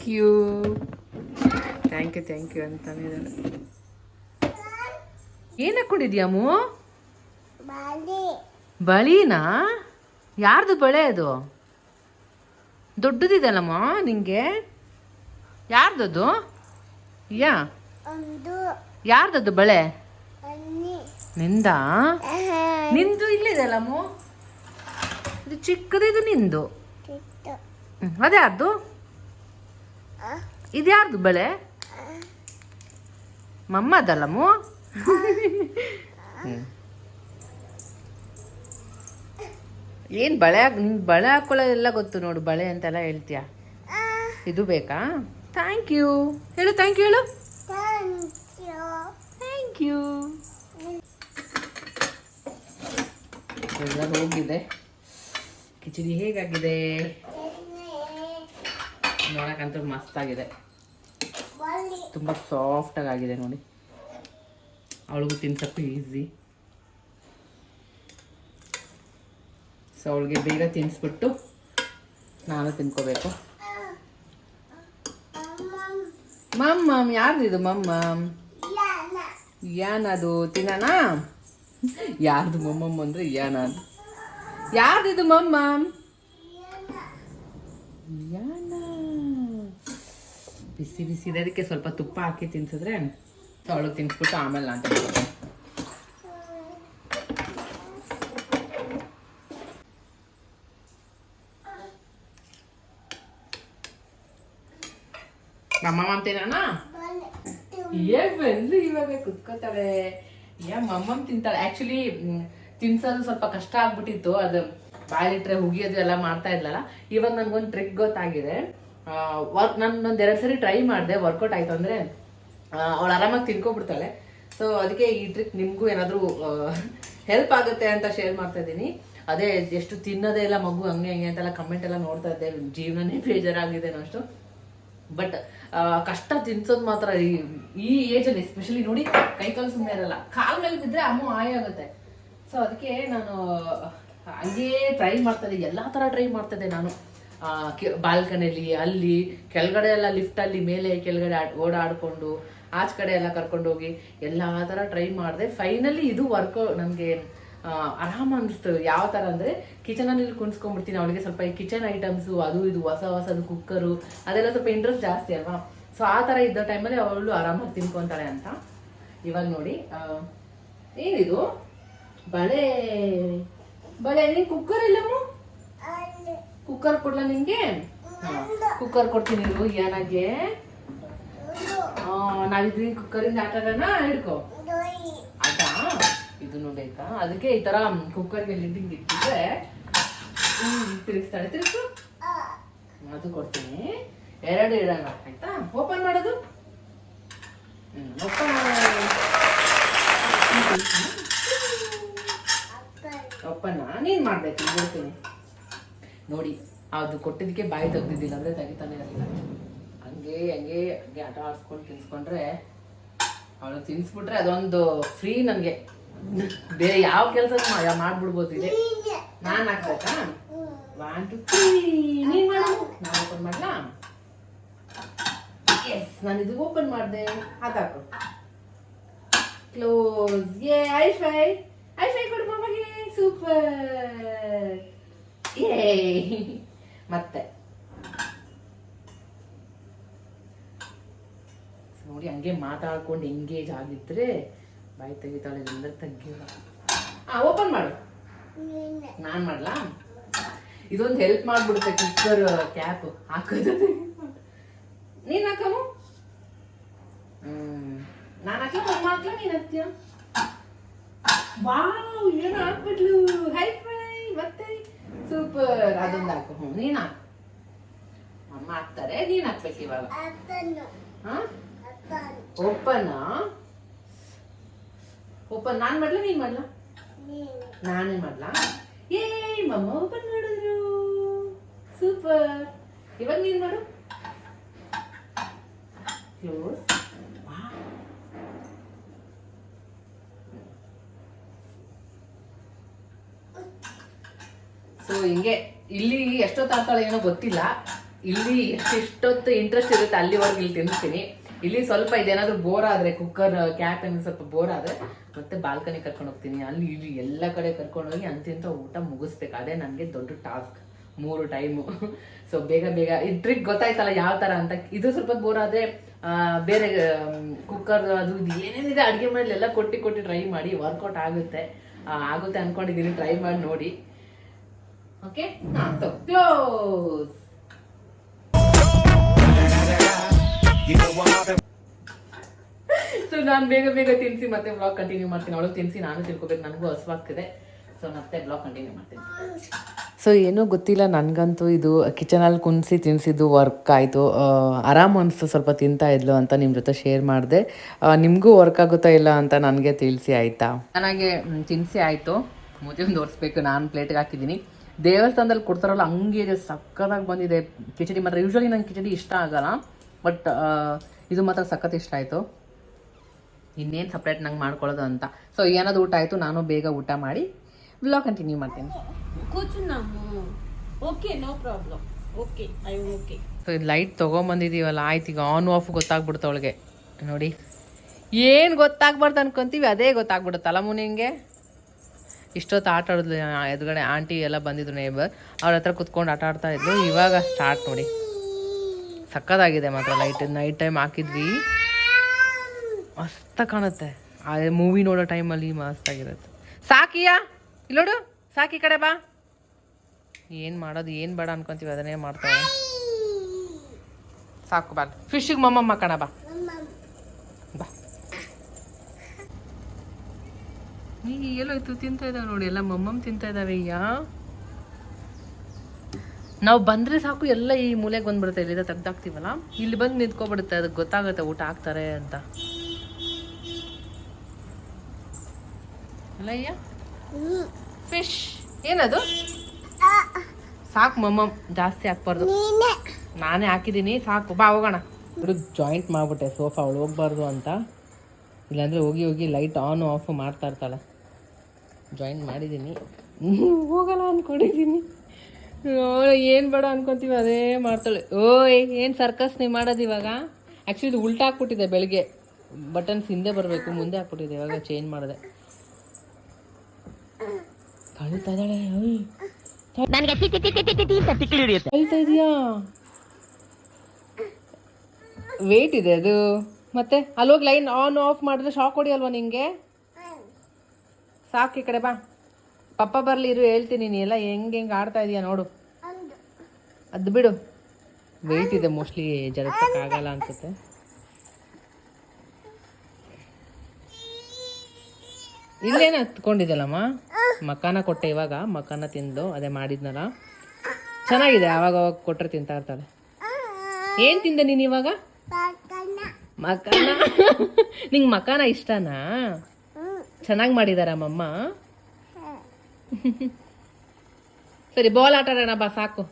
thank you. Thank you thank you ಅಂತಾನೆ ಇದ್ದಾನೆ ಏನು ಹಾಕೊಂಡಿದ್ಯಾಮು ಬಾಲಿ ಬಳಿನಾ? ಯಾರ್ದು ಬಳೆ ಅದು? ದೊಡ್ಡದಿದೆಯಲ್ಲಮ್ಮ ನಿಂಗೆ? ಯಾರ್ದದು? ಯಾ? ಯಾರ್ದದು ಬಳೆ? ನಿಂದ? ನಿಂದು ಇಲ್ಲಿದೆಯಲ್ಲಮ್ಮ ಇದು ಚಿಕ್ಕದಿದು ನಿಂದು. ಅದ್ಯಾರ್ದು? ಇದ್ಯಾರ್ದು ಬಳೆ? ಮಮ್ಮದಲ್ಲಮ್ಮು. ಏನು ಬಳೆ ನಿನ್ ಬಳೆ ಹಾಕೊಳ್ಳೋದೆಲ್ಲ ಗೊತ್ತು ನೋಡು, ಬಳೆ ಅಂತೆಲ್ಲ ಹೇಳ್ತೀಯ? ಇದು ಬೇಕಾ? ಥ್ಯಾಂಕ್ ಯು ಹೇಳು ಥ್ಯಾಂಕ್ ಯು ಹೇಳು. ಥ್ಯಾಂಕ್ ಯು ಹೋಗಿದೆ. ಕಿಚಡಿ ಹೇಗಾಗಿದೆ? ನೋಡಕ್ಕಂತೂ ಮಸ್ತಾಗಿದೆ ತುಂಬ ಸಾಫ್ಟಾಗಿ ಆಗಿದೆ ನೋಡಿ. ಅವಳಿಗೂ ತಿನ್ಸಕ್ಕೂ ಈಸಿ ಸೊ ಅವಳಿಗೆ ಬೇಗ ತಿನ್ನಿಸ್ಬಿಟ್ಟು ನಾನು ತಿನ್ಕೋಬೇಕು. ಮಮ್ ಮಮ್ ಯಾರ್ದು ಇದು ಮಮ್ ಮಮ್? ಯಾನದು ತಿನ್ನೋಣ ಯಾರ್ದು ಮಮ್ಮಮ್ಮ ಅಂದ್ರೆ ಯಾನ ಯಾರ್ದಿದು ಮಮ್ ಮಮ್? ಯಾನ. ಬಿಸಿ ಬಿಸಿ ಇದೆ ಅದಕ್ಕೆ ಸ್ವಲ್ಪ ತುಪ್ಪ ಹಾಕಿ ತಿನ್ಸಿದ್ರೆ ಅವಳಿಗೆ ತಿನ್ಸ್ಬಿಟ್ಟು ಆಮೇಲೆ ನಾನು ನಮ್ಮಮ್ಮ ತಿನ್ನೋಣ ಏನ್ ಇವಾಗ ಕುತ್ಕೋತಾಳೆ. ಏ ತಿಂತಾಳೆ. ಆಕ್ಚುಲಿ ತಿನ್ಸೋದು ಸ್ವಲ್ಪ ಕಷ್ಟ ಆಗ್ಬಿಟ್ಟಿತ್ತು. ಅದು ಬಾಯಲ್ಲಿಟ್ರೆ ಹುಗಿಯೋದು ಎಲ್ಲ ಮಾಡ್ತಾ ಇದ್ಲಲ್ಲ. ಇವಾಗ ನನ್ಗೊಂದು ಟ್ರಿಕ್ ಗೊತ್ತಾಗಿದೆ. ವರ್ಕ್ ನಾನು ಎರಡ್ ಸರಿ ಟ್ರೈ ಮಾಡಿದೆ ವರ್ಕೌಟ್ ಆಯ್ತು ಅಂದ್ರೆ ಅವಳು ಆರಾಮಾಗಿ ತಿನ್ಕೊಬಿಡ್ತಾಳೆ. ಸೊ ಅದಕ್ಕೆ ಈ ಟ್ರಿಕ್ ನಿಮಗೂ ಏನಾದರೂ ಹೆಲ್ಪ್ ಆಗುತ್ತೆ ಅಂತ ಶೇರ್ ಮಾಡ್ತಾ ಇದ್ದೀನಿ. ಅದೇ, ಎಷ್ಟು ತಿನ್ನೋದೇ ಇಲ್ಲ ಮಗು, ಹಂಗೆ ಹಂಗೆ ಅಂತೆಲ್ಲ ಕಮೆಂಟ್ ಎಲ್ಲ ನೋಡ್ತಾ ಇದ್ದೆ. ಜೀವನನೇ ಬೇಜಾರಾಗಿದೆ ಅಷ್ಟು. ಬಟ್ ಕಷ್ಟ ತಿನ್ಸೋದು ಮಾತ್ರ ಈ- ಈ ಏಜಲ್ಲಿ ಎಸ್ಪೆಷಲಿ ನೋಡಿ ಕೈ ಕಾಲು ಸುಮ್ಮನೆ ಇರಲ್ಲ. ಕಾಲ್ ಮೇಲೆ ಬಿದ್ದರೆ ಅಮ್ಮ ಆಯ ಆಗುತ್ತೆ. ಸೊ ಅದಕ್ಕೆ ನಾನು, ಹಂಗೇ ಟ್ರೈ ಮಾಡ್ತಾ ಇದ್ದೆ. ಎಲ್ಲ ಥರ ಟ್ರೈ ಮಾಡ್ತಾ ಇದ್ದೆ ನಾನು. ಬಾಲ್ಕನಿಯಲ್ಲಿ ಅಲ್ಲಿ, ಕೆಳಗಡೆ ಎಲ್ಲ ಲಿಫ್ಟಲ್ಲಿ ಮೇಲೆ ಕೆಳಗಡೆ ಓಡಾಡ್ಕೊಂಡು, ಆಚೆ ಕಡೆ ಎಲ್ಲ ಕರ್ಕೊಂಡೋಗಿ ಎಲ್ಲ ಥರ ಟ್ರೈ ಮಾಡಿದೆ. ಫೈನಲಿ ಇದು ವರ್ಕ್ ನನಗೆ ಆರಾಮ ಅನಿಸ್ತು. ಯಾವ ಥರ ಅಂದರೆ ಕಿಚನಲ್ಲಿ ಕುಣಿಸ್ಕೊಂಡ್ಬಿಡ್ತೀನಿ. ಅವಳಿಗೆ ಸ್ವಲ್ಪ ಈ ಕಿಚನ್ ಐಟಮ್ಸು ಅದು ಇದು, ಹೊಸ ಹೊಸದು ಕುಕ್ಕರು ಅದೆಲ್ಲ ಸ್ವಲ್ಪ ಇಂಟ್ರೆಸ್ಟ್ ಜಾಸ್ತಿ ಅಲ್ವಾ? ಸೊ ಆ ಥರ ಇದ್ದ ಟೈಮಲ್ಲಿ ಅವಳು ಆರಾಮಾಗಿ ತಿನ್ಕೊಂತಾಳೆ ಅಂತ. ಇವಾಗ ನೋಡಿ ಏನಿದು? ಬಳೆ ಬಳೆ ಕುಕ್ಕರ್ ಇಲ್ಲಮ್ಮ. ಕುಕ್ಕರ್ ಕೊಡ್ಲಾ ನಿಮಗೆ? ಕುಕ್ಕರ್ ಕೊಡ್ತೀನಿ ನೀವು ಏನಾಗೆ? ನಾವಿದ್ರಿ ಕುಕ್ಕರಿಂದ ಆಟ ಹಿಡ್ಕೋ. ಆಟ ಇದನ್ನು ಬೇಕಾ ಅದಕ್ಕೆ ಈ ತರ ಕುಕ್ಕರ್ಗೆ ಲಿಡ್ಡಿಂಗ್ ಇಟ್ಟಿದ್ರೆ ತಿರುಗಿಸ್ತಾಳೆ ತಿರುಗಿಸು. ಅದು ಕೊಡ್ತೀನಿ. ಎರಡು ಇಡೋಣ ಆಯ್ತಾ? ಓಪನ್ ಮಾಡೋದು? ಓಪನ್ ಅಪ್ಪ. ಓಪನ್ ನೀನ್ ಮಾಡ್ಬೇಕು ಹೇಳ್ತೀನಿ ನೋಡಿ, ಅದು ಕೊಟ್ಟಿದ್ದಕ್ಕೆ ಬಾಯಿ ತೆಗ್ದಿದ್ದಿಲ್ಲ ಅಂದ್ರೆ ತೆಗಿತಾನೆ ಇರಲಿಲ್ಲ ಹಂಗೆ ಹಂಗೆ ಹಂಗೆ ಆಟ ಆಡಿಸ್ಕೊಂಡು ತಿನ್ಸ್ಕೊಂಡ್ರೆ, ಅವಳು ತಿನ್ಸ್ಬಿಟ್ರೆ ಅದೊಂದು ಫ್ರೀ ನನಗೆ. ಬೇರೆ ಯಾವ ಕೆಲಸ ಮಾಡ್ಬಿಡ್ಬೋದು ಇದೆ. ನೀನೆ ಹಾಕ್ಬೇಕಾ ಒನ್ ಟು ತ್ರೀ ನೀನ್ ನಾನು ಓಪನ್ ಮಾಡ್ಲಾ? ಎಸ್ ನಾನು ಇದು ಓಪನ್ ಮಾಡಿದೆ. ಅದಾಕು ಕ್ಲೋಸ್ ಏ ಐಫೈ ಐಫೈ ಕೊಡು ಮಮಗೆ ಸೂಪರ್ (laughs) ಮತ್ತೆ. ನೋಡಿ, ಹಂಗೆ ಮಾತಾಡ್ಕೊಂಡು ಎಂಗೇಜ್ ಆಗಿದ್ರೆ ಬಾಯಿ ತೆಗಿತಾಳೆ ಅಂದ್ರೆ ತೆಗಿಲ್ಲ ಆ ಓಪನ್ ಮಾಡು. ನಾನು ಮಾಡ್ಲಾ? ಇದೊಂದು ಹೆಲ್ಪ್ ಮಾಡ್ಬಿಡುತ್ತೆ ಕುಕ್ಕರ್ ಕ್ಯಾಪ್ ಹಾಕೋದು ನೀನ್ ಹಾಕವು ಹ್ಮ್. ನಾನು ಹಾಕ್ಲಾ ಅಮ್ಮ ಹಾಕ್ಲ? ನೀನ್ ಹಾಕ್ತೀಯ? ವಾವ್, ಏನು ಹಾಕ್ಬಿಟ್ಲು. ಹೈ ಫೈ ಮತ್ತೆ? ಸೂಪರ್. ಅದೊಂದು ಹಾಕು. ಹ್ಞೂ ನೀನ್ ಹಾಕು. ಅಮ್ಮ ಹಾಕ್ತಾರೆ ನೀನ್ ಹಾಕ್ಬೇಕು ಇವಾಗ. ಓಪನ್? ಓಪನ್. ನಾನ್ ಮಾಡ್ಲಾ ನೀನ್ ಮಾಡ್ಲಾ? ನೀನೆ. ನಾನೇ ಮಾಡ್ಲಾ? ಏ ಮಮ್ಮ ಓಪನ್ ಮಾಡಿದ್ರು. ಸೂಪರ್. ಇವಾಗ ನೀನ್ ಮಾಡು. ಕ್ಲೋಸ್. ಸೊ ಹಿಂಗೆ ಇಲ್ಲಿ ಎಷ್ಟೊತ್ತು ಆಗ್ತಾಳೆ ಏನೋ ಗೊತ್ತಿಲ್ಲ. ಇಲ್ಲಿ ಎಷ್ಟೊತ್ತು ಇಂಟ್ರೆಸ್ಟ್ ಇರುತ್ತೆ ಅಲ್ಲಿವರೆಗೆ ಇಲ್ಲಿ ತಿನ್ನಿಸ್ತೀನಿ ಇಲ್ಲಿ ಸ್ವಲ್ಪ ಇದೇನಾದ್ರೂ ಬೋರ್ ಆದ್ರೆ ಕುಕ್ಕರ್ ಕ್ಯಾಪ್ ಅನ್ನ ಸ್ವಲ್ಪ ಬೋರ್ ಆದ್ರೆ ಮತ್ತೆ ಬಾಲ್ಕನಿ ಕರ್ಕೊಂಡು ಹೋಗ್ತೀನಿ. ಅಲ್ಲಿ ಇಲ್ಲಿ ಎಲ್ಲ ಕಡೆ ಕರ್ಕೊಂಡು ಹೋಗಿ ಅಂತಿಂತ ಊಟ ಮುಗಿಸ್ಬೇಕು. ಅದೇ ನನಗೆ ದೊಡ್ಡ ಟಾಸ್ಕ್ ಮೂರು ಟೈಮು ಸೊ ಬೇಗ ಬೇಗ. ಈ ಟ್ರಿಕ್ ಗೊತ್ತಾಯ್ತಲ್ಲ ಯಾವ ತರ ಅಂತ. ಇದು ಸ್ವಲ್ಪ ಬೋರ್ ಆದ್ರೆ ಬೇರೆ ಕುಕ್ಕರ್ ಅದು ಇದು ಏನೇನಿದೆ ಅಡುಗೆ ಮಾಡಲಿ ಎಲ್ಲ ಕೊಟ್ಟು ಕೊಟ್ಟು ಟ್ರೈ ಮಾಡಿ. ವರ್ಕೌಟ್ ಆಗುತ್ತೆ. ಆಗುತ್ತೆ ಅನ್ಕೊಂಡಿದ್ದೀನಿ ಟ್ರೈ ಮಾಡಿ ನೋಡಿ. ಓಕೆ ಕ್ಲೋಸ್ ಸೊ ನಾನು ಬೇಗ ಬೇಗ ತಿನ್ಸಿ ಮತ್ತೆ ಬ್ಲಾಗ್ ಕಂಟಿನ್ಯೂ ಮಾಡ್ತೀನಿ. ಅವಳು ತಿನ್ಸಿ ನಾನು ತಿನ್ಕೋಬೇಕು. ನನಗೂ ಹಸುವಾಗ್ತಿದೆ. ಸೊ ಮತ್ತೆ ಬ್ಲಾಗ್ ಕಂಟಿನ್ಯೂ ಮಾಡ್ತೀನಿ. ಸೊ ಏನೋ ಗೊತ್ತಿಲ್ಲ. ನನಗಂತೂ ಇದು ಕಿಚನಲ್ಲಿ ಕುಣಿಸಿ ತಿನ್ನಿಸಿದ್ದು ವರ್ಕ್ ಆಯಿತು. ಆರಾಮ ಅನಿಸ್ತು. ಸ್ವಲ್ಪ ತಿಂತಾ ಇದ್ಲು ಅಂತ ನಿಮ್ಮ ಜೊತೆ ಶೇರ್ ಮಾಡಿದೆ. ನಿಮಗೂ ವರ್ಕ್ ಆಗುತ್ತಾ ಇಲ್ಲ ಅಂತ ನನಗೆ ತಿಳಿಸಿ ಆಯಿತಾ? ನನಗೆ ತಿನ್ನಿಸಿ ಆಯಿತು. ಮುದ್ದೆ ಒಂದು ತೋರಿಸ್ಬೇಕು ನಾನು ಪ್ಲೇಟ್ಗೆ ಹಾಕಿದ್ದೀನಿ. ದೇವಸ್ಥಾನದಲ್ಲಿ ಕೊಡ್ತಾರಲ್ಲ ಹಂಗೆ ಇದೆ ಸಕ್ಕತ್ತಾಗಿ ಬಂದಿದೆ. ಕಿಚಡಿ ಮಾತ್ರ ಯೂಶ್ವಲಿ ನಂಗೆ ಕಿಚಡಿ ಇಷ್ಟ ಆಗಲ್ಲ ಬಟ್ ಇದು ಮಾತ್ರ ಸಖತ್ ಇಷ್ಟ ಆಯಿತು. ಇನ್ನೇನು ಸಪ್ರೇಟ್ ನಂಗೆ ಮಾಡ್ಕೊಳ್ಳೋದು ಅಂತ. ಸೊ ಏನಾದ್ರು ಊಟ ಆಯಿತು ನಾನು ಬೇಗ ಊಟ ಮಾಡಿ ಬ್ಲಾಗ್ ಕಂಟಿನ್ಯೂ ಮಾಡ್ತೀನಿ. Okay no problem okay I okay so ಇದು ಲೈಟ್ ತೊಗೊಂಬಂದಿದ್ದೀವಲ್ಲ ಆಯ್ತು ಈಗ ಆನ್ ಆಫ್ ಗೊತ್ತಾಗ್ಬಿಡ್ತು ಅವಳಿಗೆ. ನೋಡಿ. ಏನು ಗೊತ್ತಾಗ್ಬಾರ್ದು ಅನ್ಕೊಂತೀವಿ ಅದೇ ಗೊತ್ತಾಗ್ಬಿಡುತ್ತಲ್ಲ ಮುನಿಂಗೆ. ಇಷ್ಟೊತ್ತು ಆಟ ಆಡಿದ್ಲು ಎದುರುಗಡೆ ಆಂಟಿ ಎಲ್ಲ ಬಂದಿದ್ರು ನೇಬರ್ ಅವ್ರ ಹತ್ರ ಕುತ್ಕೊಂಡು ಆಟ ಆಡ್ತಾ ಇದ್ಲು. ಇವಾಗ ಸ್ಟಾರ್ಟ್ ನೋಡಿ. ಸಕ್ಕತ್ತಾಗಿದೆ ಮಾತ್ರ ಲೈಟ್ ನೈಟ್ ಟೈಮ್ ಹಾಕಿದ್ವಿ. ಮಸ್ತ ಕಾಣುತ್ತೆ. ಆ ಮೂವಿ ನೋಡೋ ಟೈಮಲ್ಲಿ ಮಸ್ತಾಗಿರುತ್ತೆ ಸಾಕಿಯಾ? ಇಲ್ಲೋಡು ಸಾಕಿ ಕಡೆ ಬಾ. ಏನು ಮಾಡೋದು, ಏನು ಬೇಡ ಅನ್ಕೊಂತೀವಿ, ಅದನ್ನೇ ಮಾಡ್ತಾವೆ ಸಾಕು ಬಾ ಫಿಶಿಗೆ ಮಮ್ಮಮ್ಮ ಕಣ ಬಾ. ನೀ ಎಲ್ಲೋಯ್ತು ತಿಂತಾ ಇದ್ದಾವೆ ನೋಡಿ, ಎಲ್ಲ ಮಮ್ಮಮ್ ತಿಂತಾ ಇದ್ದಾವೆ ಅಯ್ಯ ನಾವು ಬಂದ್ರೆ ಸಾಕು, ಎಲ್ಲ ಈ ಮೂಲೆಗೆ ಬಂದ್ಬಿಡುತ್ತೆ, ಇಲ್ಲಿಂದ ತೆಗ್ದಾಕ್ತೀವಲ್ಲ? ಇಲ್ಲಿ ಬಂದು ನಿಂತ್ಕೊಬಿಡುತ್ತೆ ಅದಕ್ಕೆ ಗೊತ್ತಾಗುತ್ತೆ ಊಟ ಹಾಕ್ತಾರೆ ಅಂತ. ಅಲ್ಲ ಅಯ್ಯ ಫಿಶ್ ಏನದು? ಸಾಕು ಮಮ್ಮಮ್, ಜಾಸ್ತಿ ಹಾಕ್ಬಾರ್ದು. ನೀನೆ ಹಾಕಿದ್ದೀನಿ, ಸಾಕು. ಬಾ, ಹೋಗೋಣ. ಜಾಯಿಂಟ್ ಮಾಡ್ಬಿಟ್ಟೆ, ಸೋಫಾ ಅವಳು ಹೋಗ್ಬಾರ್ದು ಅಂತ. ಇಲ್ಲಾಂದ್ರೆ ಹೋಗಿ ಹೋಗಿ ಲೈಟ್ ಆನ್ ಆಫ್ ಮಾಡ್ತಾ ಇರ್ತಾಳೆ. ಜಾಯಿಂಟ್ ಮಾಡಿದ್ದೀನಿ ಹೋಗಲ್ಲ ಅಂದ್ಕೊಂಡಿದ್ದೀನಿ ಏನು ಬೇಡ ಅನ್ಕೊತೀವಿ ಅದೇ ಮಾಡ್ತಾಳೆ. ಓಯ್ ಏನು ಸರ್ಕಸ್ ನೀವು ಮಾಡೋದು ಇವಾಗ? ಆ್ಯಕ್ಚುಲಿ ಇದು ಉಲ್ಟಾ ಹಾಕ್ಬಿಟ್ಟಿದೆ ಬೆಳಗ್ಗೆ. ಬಟನ್ಸ್ ಹಿಂದೆ ಬರಬೇಕು ಮುಂದೆ ಹಾಕ್ಬಿಟ್ಟಿದೆ ಇವಾಗ ಚೇಂಜ್ ಮಾಡಿದೆ. ಕಳ್ತಾ ಇದ್ದಾಳೆ ಕಳ್ತಾ ಇದೆಯಾ? ವೇಟ್ ಇದೆ ಅದು. ಮತ್ತೆ ಅಲ್ಲೋಗಿ ಲೈನ್ ಆನ್ ಆಫ್ ಮಾಡಿದ್ರೆ ಶಾಕ್ ಹೊಡಿಯಲ್ವಾ ನಿಂಗೆ? ಸಾಕು ಈ ಕಡೆ ಬಾ. ಪಪ್ಪ ಬರಲಿ ಇರು, ಹೇಳ್ತೀನಿ ನೀ ಎಲ್ಲ ಹೆಂಗೆ ಹೆಂಗೆ ಆಡ್ತಾ ಇದೀಯ ನೋಡು. ಅದು ಬಿಡು. ವೆಯ್ಟ್ ಇದೆ ಮೋಸ್ಟ್ಲಿ ಆಗಲ್ಲ ಅನ್ಸುತ್ತೆ. ಇಲ್ಲೇನ ಹತ್ಕೊಂಡಿದ್ದಲ್ಲಮ್ಮ? ಮಕಾನ ಕೊಟ್ಟೆ ಇವಾಗ ಮಕಾನ ತಿಂದು, ಅದೇ ಮಾಡಿದ್ನಲ್ಲ. ಚೆನ್ನಾಗಿದೆ ಅವಾಗ ಅವಾಗ ಕೊಟ್ಟರೆ ತಿಂತಾ ಇರ್ತಾಳೆ. ಏನು ತಿಂದೆ ನೀನು ಇವಾಗ? ಮಕಾನ? (laughs) ನಿಂಗೆ ಮಕಾನ ಇಷ್ಟನಾ? ಚೆನ್ನಾಗಿ ಮಾಡಿದಾರ ಮಮ್ಮ ಸರಿ ಬಾಲ್ ಆಟ ಆಡೋಣ ಬಾ ಸಾಕು.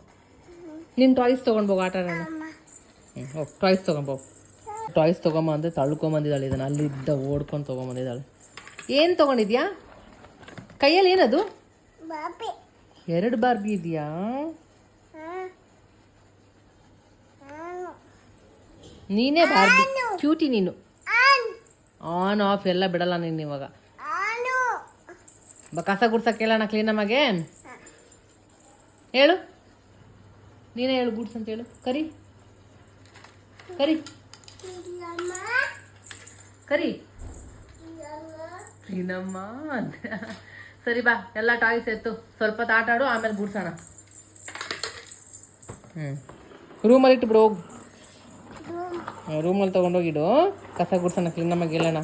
ನಿನ್ನ ಟಾಯ್ಸ್ ತೊಗೊಂಡು ಆಟ ಆಡೋಣ. ಹ್ಞೂ ಹೋಗಿ ಟಾಯ್ಸ್ ತಗೊಂಬೋ ಟಾಯ್ಸ್ ತಗೊಂಬ ಅಂದ್ರೆ ತಳ್ಕೊಂಬಂದಿದ್ದಾಳೆ ಇದನ್ನು ಅಲ್ಲಿದ್ದ ಓಡ್ಕೊಂಡು ತಗೊಂಬಂದಿದ್ದಾಳೆ. ಏನು ತಗೊಂಡಿದ್ಯಾ? ಕೈಯಲ್ಲಿ ಏನದು? ಎರಡು ಬಾರ್ಬಿ ಇದೆಯಾ ಹ್ಮ್ ನಾನು ನೀನೇ ಬಾರ್ಬಿ. ಕ್ಯೂಟಿ ನೀನು. ಆನ್. ಆಫ್ ಎಲ್ಲ ಬಿಡಲ್ಲ ನೀನು ಇವಾಗ. ಕಸ ಗುಡ್ಸಕ್ಕೆ ಹೇಳೋಣ ಕ್ಲೀನಮ್ಮಾಗೆ ಹೇಳು. ನೀನೇ ಹೇಳು ಗುಡ್ಸ್ ಅಂತ ಹೇಳು. ಕರಿ. ಕರಿ. ಕರಿ. ಕ್ಲೀನಮ್ಮ ಅಂತ ಸರಿ ಬಾ ಎಲ್ಲ ಟಾಯ್ಸ್ ಎತ್ತು. ಸ್ವಲ್ಪ ಆಟಾಡು ಆಟ ಆಡು ಆಮೇಲೆ ಗುಡ್ಸೋಣ. ಹ್ಞೂ ರೂಮಲ್ಲಿ ಇಟ್ಬಿಡು ಹೋಗು. ರೂಮಲ್ಲಿ ತೊಗೊಂಡೋಗಿಡು. ಕಸ ಗುಡ್ಸೋಣ ಕ್ಲೀನ್ ಗೆಲ್ಲೋಣ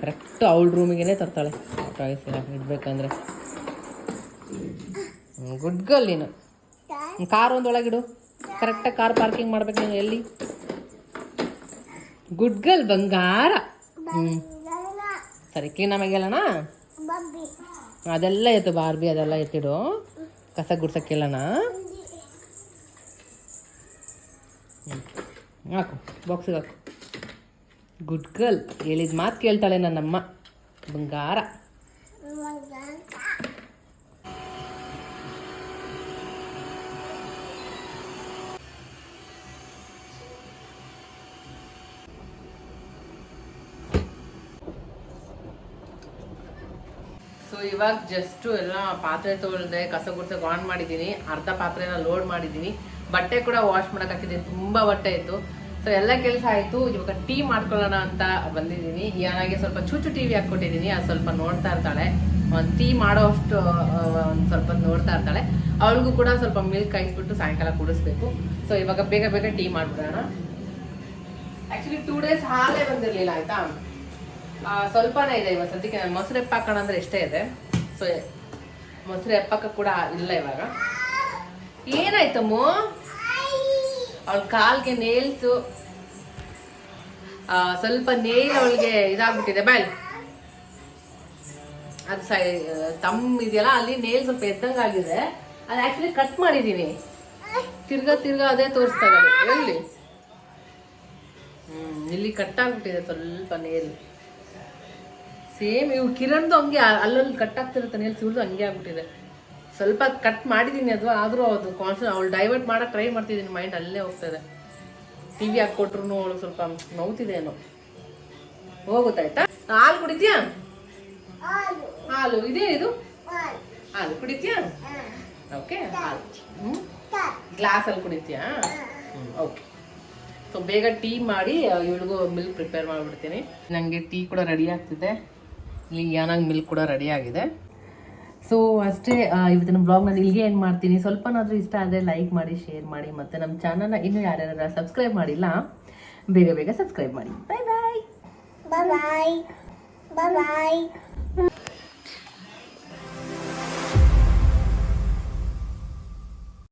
ಕರೆಕ್ಟ್ ಅವಳ ರೂಮಿಗೆ ತರ್ತಾಳೆ. ಟಾಯ್ಸ್ ಎಲ್ಲ ಇಡ್ಬೇಕಂದ್ರೆ. ಗುಡ್ ಗರ್ಲ್ ನೀನು. ಕಾರ್ ಒಂದು ಒಳಗಿಡು. ಕರೆಕ್ಟಾಗಿ ಕಾರ್ ಪಾರ್ಕಿಂಗ್ ಮಾಡ್ಬೇಕು ನೀನು ಎಲ್ಲಿ? ಗುಡ್ ಗರ್ಲ್ ಬಂಗಾರ. ಹ್ಞೂ ಸರಿ ಕ್ಲೀನ್ ಬಾಬಿ ಅದೆಲ್ಲ ಎತ್ತು ಬಾರ್ಬಿ ಅದೆಲ್ಲ ಎತ್ತಿಡು. ಕಸ ಗುಡ್ಸಕ್ಕೆ ಹೇಳೋಣ ಹಾಕು ಬಾಕ್ಸಿಗೆ ಹಾಕು. ಗುಡ್ ಗರ್ಲ್ ಹೇಳಿದ ಮಾತು ಕೇಳ್ತಾಳೆ ನನ್ನಮ್ಮ. ಬಂಗಾರ ಮಗ ಸೊ ಇವಾಗ ಜಸ್ಟ್ ಎಲ್ಲ ಪಾತ್ರೆ ತೊಗೊಳ್ದೆ ಕಸ ಗುಡ್ಸಕ್ಕೆ ಆನ್ ಮಾಡಿದ್ದೀನಿ. ಅರ್ಧ ಪಾತ್ರೆನ ಲೋಡ್ ಮಾಡಿದ್ದೀನಿ. ಬಟ್ಟೆ ಕೂಡ ವಾಶ್ ಮಾಡಕ್ ಹಾಕಿದ್ದೀನಿ ತುಂಬಾ ಬಟ್ಟೆ ಇತ್ತು. ಸೊ ಎಲ್ಲ ಕೆಲಸ ಆಯ್ತು. ಇವಾಗ ಟೀ ಮಾಡ್ಕೊಳ್ಳೋಣ ಅಂತ ಬಂದಿದ್ದೀನಿ. ಯಾರಾಗೆ ಸ್ವಲ್ಪ ಚೂಚು ಟಿವಿ ಹಾಕ್ಕೊಟ್ಟಿದ್ದೀನಿ. ಅದು ಸ್ವಲ್ಪ ನೋಡ್ತಾ ಇರ್ತಾಳೆ. ಒಂದು ಟೀ ಮಾಡೋ ಅಷ್ಟು ಒಂದು ಸ್ವಲ್ಪ ನೋಡ್ತಾ ಇರ್ತಾಳೆ. ಅವಳಿಗೂ ಕೂಡ ಸ್ವಲ್ಪ ಮಿಲ್ಕ್ ಕಾಯಿಸ್ಬಿಟ್ಟು ಸಾಯಂಕಾಲ ಕುಡಿಸ್ಬೇಕು. ಸೊ ಇವಾಗ ಬೇಗ ಬೇಗ ಟೀ ಮಾಡ್ಬಿಡೋಣ. ಆ್ಯಕ್ಚುಲಿ ಟೂ ಡೇಸ್ ಹಾಲೇ ಬಂದಿರಲಿಲ್ಲ, ಆಯ್ತಾ? ಸ್ವಲ್ಪನೇ ಇದೆ ಇವಾಗ. ಸದ್ಯಕ್ಕೆ ಮೊಸರು ಹಾಕೋಣಂದ್ರೆ ಎಷ್ಟೇ ಇದೆ. ಸೊ ಮೊಸರು ಎಪ್ಪಕ್ಕ ಕೂಡ ಇಲ್ಲ ಇವಾಗ. ಏನಾಯ್ತಮ್ಮು? ಅವಳ ಕಾಲ್ಗೆ ನೇಲ್ಸು ಸ್ವಲ್ಪ ನೇಲ್ ಅವಳಿಗೆ ಇದಾಗ್ಬಿಟ್ಟಿದೆ. ಬಾಯ್. ಅದು ಸೈ ತಮ್ ಇದೆಯಲ್ಲ, ಅಲ್ಲಿ ನೇಲ್ ಸ್ವಲ್ಪ ಎದ್ದಂಗೆ ಆಗಿದೆ. ಅದು ಆಕ್ಚುಲಿ ಕಟ್ ಮಾಡಿದ್ದೀನಿ ತಿರ್ಗಾ ತಿರ್ಗಾ ಅದೇ ತೋರಿಸ್ತಾ ಇದ್ದಾರೆ. ಎಲ್ಲಿ? ಇಲ್ಲಿ ಕಟ್ ಆಗ್ಬಿಟ್ಟಿದೆ ಸ್ವಲ್ಪ ನೇಲ್ ಸೇಮ್ ಇವು ಕಿರಣ್ದು ಹಂಗೆ ಅಲ್ಲಲ್ಲಿ ಕಟ್ ಆಗ್ತಿರುತ್ತೆ ನೇಲ್ ಸಿವ್ದು ಹಂಗೆ ಆಗ್ಬಿಟ್ಟಿದೆ. ಸ್ವಲ್ಪ ಕಟ್ ಮಾಡಿದ್ದೀನಿ ಅದು ಆದರೂ ಅದು ಕಾನ್ಸ್ಟೆಂಟ್ ಅವಳು ಡೈವರ್ಟ್ ಮಾಡಕ್ಕೆ ಟ್ರೈ ಮಾಡ್ತಿದ್ದೀನಿ ಮೈಂಡ್ ಅಲ್ಲೇ ಹೋಗ್ತದೆ ಟಿ ವಿ ಹಾಕ್ಕೊಟ್ರು ಅವಳು ಸ್ವಲ್ಪ ನೋವ್ತಿದೆ ಏನೋ. ಹೋಗುತ್ತಾಯ್ತಾ ಹಾಲು ಕುಡಿತೀಯಾ? ಹಾಲು. ಇದೇ ಇದು? ಹಾಲು. ಕುಡಿತೀಯಾ? ಓಕೆ ಹಾಲು. ಹ್ಞೂ ಗ್ಲಾಸಲ್ಲಿ ಕುಡಿತೀಯಾ? ಓಕೆ. ಸೊ ಬೇಗ ಟೀ ಮಾಡಿ ಇವಳಿಗೂ ಮಿಲ್ಕ್ ಪ್ರಿಪೇರ್ ಮಾಡಿಬಿಡ್ತೀನಿ. ನನಗೆ ಟೀ ಕೂಡ ರೆಡಿ ಆಗ್ತಿದೆ. ಇಲ್ಲಿ ಯಾನಾಗ ಮಿಲ್ಕ್ ಕೂಡ ರೆಡಿ ಆಗಿದೆ. ಸೊ ಅಷ್ಟೇ ಇವತ್ತಿನ ಬ್ಲಾಗ್ ನಾನು ಇಲ್ಲಿಗೆ ಏನು ಮಾಡ್ತೀನಿ. ಸ್ವಲ್ಪನಾದರೂ ಇಷ್ಟ ಆದರೆ ಲೈಕ್ ಮಾಡಿ ಶೇರ್ ಮಾಡಿ ಮತ್ತು ನಮ್ಮ ಚಾನಲ್ನ ಇನ್ನೂ ಯಾರ್ಯಾರ ಸಬ್ಸ್ಕ್ರೈಬ್ ಮಾಡಿಲ್ಲ, ಬೇಗ ಬೇಗ ಸಬ್ಸ್ಕ್ರೈಬ್ ಮಾಡಿ. ಬಾಯ್ ಬಾಯ್ ಬಾಯ್ ಬಾಯ್ ಬಾಯ್